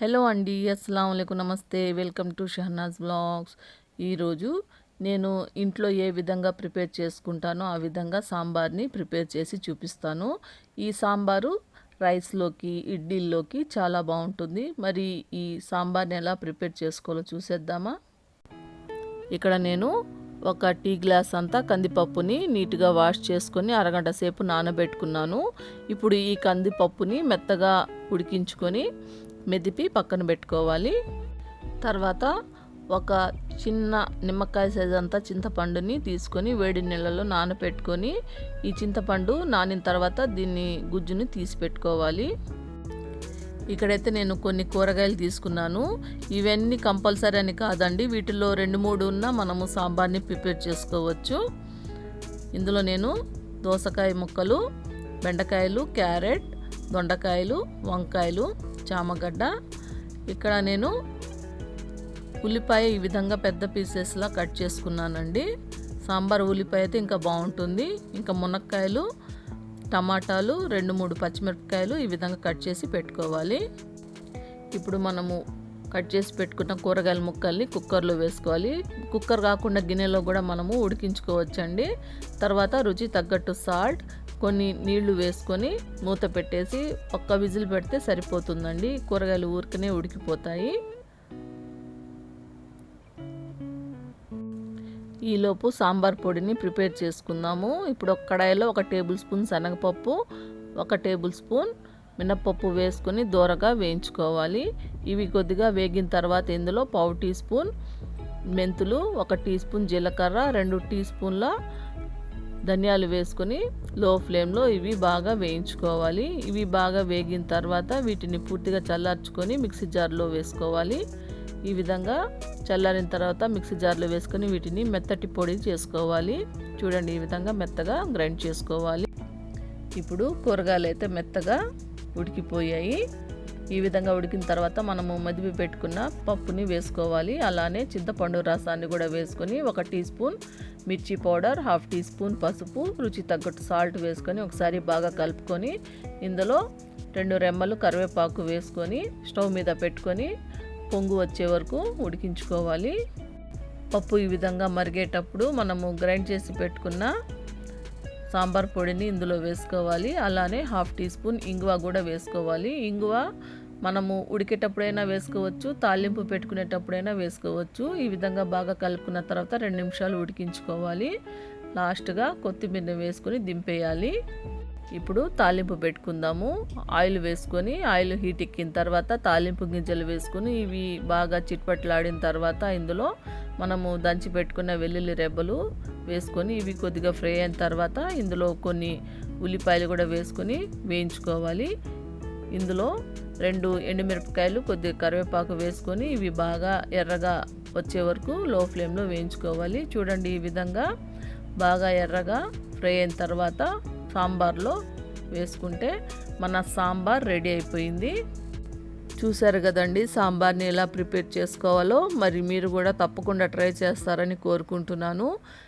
Hello అండి అస్సలం అయికం నమస్తే వెల్కమ్ టు షహనాజ్ బ్లాగ్స్. ఈరోజు నేను ఇంట్లో ఏ విధంగా ప్రిపేర్ చేసుకుంటానో ఆ విధంగా సాంబార్ని ప్రిపేర్ చేసి చూపిస్తాను. ఈ సాంబారు రైస్లోకి ఇడ్లీల్లోకి చాలా బాగుంటుంది. మరి ఈ సాంబార్ని ఎలా ప్రిపేర్ చేసుకోవాలో చూసేద్దామా? ఇక్కడ నేను ఒక టీ గ్లాస్ అంతా కందిపప్పుని నీట్గా వాష్ చేసుకొని అరగంట సేపు నానబెట్టుకున్నాను. ఇప్పుడు ఈ కందిపప్పుని మెత్తగా ఉడికించుకొని మెదిపి పక్కన పెట్టుకోవాలి. తర్వాత ఒక చిన్న నిమ్మకాయ సైజ్ అంతా చింతపండుని తీసుకొని వేడి నీళ్ళలో నానబెట్టుకొని ఈ చింతపండు నానిన తర్వాత దీన్ని గుజ్జుని తీసి పెట్టుకోవాలి. ఇక్కడైతే నేను కొన్ని కూరగాయలు తీసుకున్నాను. ఇవన్నీ కంపల్సరీ అని కాదండి వీటిలో రెండు మూడు ఉన్న మనము సాంబార్ని ప్రిపేర్ చేసుకోవచ్చు. ఇందులో నేను దోసకాయ ముక్కలు బెండకాయలు క్యారెట్ దొండకాయలు వంకాయలు చామగడ్డ. ఇక్కడ నేను ఉల్లిపాయ ఈ విధంగా పెద్ద పీసెస్లా కట్ చేసుకున్నానండి. సాంబార్ ఉల్లిపాయ అయితే ఇంకా బాగుంటుంది. ఇంకా మునక్కాయలు టమాటాలు రెండు మూడు పచ్చిమిరపకాయలు ఈ విధంగా కట్ చేసి పెట్టుకోవాలి. ఇప్పుడు మనము కట్ చేసి పెట్టుకున్న కూరగాయల ముక్కల్ని కుక్కర్లో వేసుకోవాలి. కుక్కర్ కాకుండా గిన్నెలో కూడా మనము ఉడికించుకోవచ్చండి. తర్వాత రుచి తగ్గట్టు సాల్ట్ కొన్ని నీళ్ళు వేసుకొని మూత పెట్టేసి ఒక్క విజిల్ పెడితే సరిపోతుందండి. కూరగాయలు ఊరికనే ఉడికిపోతాయి. ఈలోపు సాంబార్ పొడిని ప్రిపేర్ చేసుకుందాము. ఇప్పుడు ఒక కడాయిలో ఒక టేబుల్ స్పూన్ శనగపప్పు ఒక టేబుల్ స్పూన్ మినప్పప్పు వేసుకొని దూరగా వేయించుకోవాలి. ఇవి కొద్దిగా వేగిన తర్వాత ఇందులో పావు టీ స్పూన్ మెంతులు ఒక టీ స్పూన్ జీలకర్ర రెండు టీ స్పూన్ల ధనియాలు వేసుకొని లో ఫ్లేమ్లో ఇవి బాగా వేయించుకోవాలి. ఇవి బాగా వేగిన తర్వాత వీటిని పూర్తిగా చల్లార్చుకొని మిక్సీ జార్లో వేసుకోవాలి. ఈ విధంగా చల్లారిన తర్వాత మిక్సీ జార్లో వేసుకొని వీటిని మెత్తటి పొడి చేసుకోవాలి. చూడండి ఈ విధంగా మెత్తగా గ్రైండ్ చేసుకోవాలి. ఇప్పుడు కూరగాయలు అయితే మెత్తగా ఉడికిపోయాయి. ఈ విధంగా ఉడికిన తర్వాత మనము మదిపి పెట్టుకున్న పప్పుని వేసుకోవాలి. అలానే చింతపండు రసాన్ని కూడా వేసుకొని ఒక టీ స్పూన్ మిర్చి పౌడర్ హాఫ్ టీ స్పూన్ పసుపు రుచి తగ్గట్టు సాల్ట్ వేసుకొని ఒకసారి బాగా కలుపుకొని ఇందులో రెండు రెమ్మలు కరివేపాకు వేసుకొని స్టవ్ మీద పెట్టుకొని పొంగు వచ్చే వరకు ఉడికించుకోవాలి. పప్పు ఈ విధంగా మరిగేటప్పుడు మనము గ్రైండ్ చేసి పెట్టుకున్న సాంబార్ పొడిని ఇందులో వేసుకోవాలి. అలానే హాఫ్ టీ స్పూన్ ఇంగువ కూడా వేసుకోవాలి. ఇంగువ మనము ఉడికేటప్పుడైనా వేసుకోవచ్చు తాలింపు పెట్టుకునేటప్పుడైనా వేసుకోవచ్చు. ఈ విధంగా బాగా కలుపుకున్న తర్వాత రెండు నిమిషాలు ఉడికించుకోవాలి. లాస్ట్గా కొత్తిమీర వేసుకొని దింపేయాలి. ఇప్పుడు తాలింపు పెట్టుకుందాము. ఆయిల్ వేసుకొని ఆయిల్ హీట్ ఎక్కిన తర్వాత తాలింపు గింజలు వేసుకొని ఇవి బాగా చిట్పట్లాడిన తర్వాత ఇందులో మనము దంచి పెట్టుకున్న వెల్లుల్లి రెబ్బలు వేసుకొని ఇవి కొద్దిగా ఫ్రై అయిన తర్వాత ఇందులో కొన్ని ఉల్లిపాయలు కూడా వేసుకొని వేయించుకోవాలి. ఇందులో రెండు ఎండుమిరపకాయలు కొద్దిగా కరివేపాకు వేసుకొని ఇవి బాగా ఎర్రగా వచ్చే వరకు లో ఫ్లేమ్లో వేయించుకోవాలి. చూడండి ఈ విధంగా బాగా ఎర్రగా ఫ్రై అయిన తర్వాత సాంబార్లో వేసుకుంటే మన సాంబార్ రెడీ అయిపోయింది. చూసారు కదండి సాంబార్ని ఎలా ప్రిపేర్ చేసుకోవాలో? మరి మీరు కూడా తప్పకుండా ట్రై చేస్తారని కోరుకుంటున్నాను.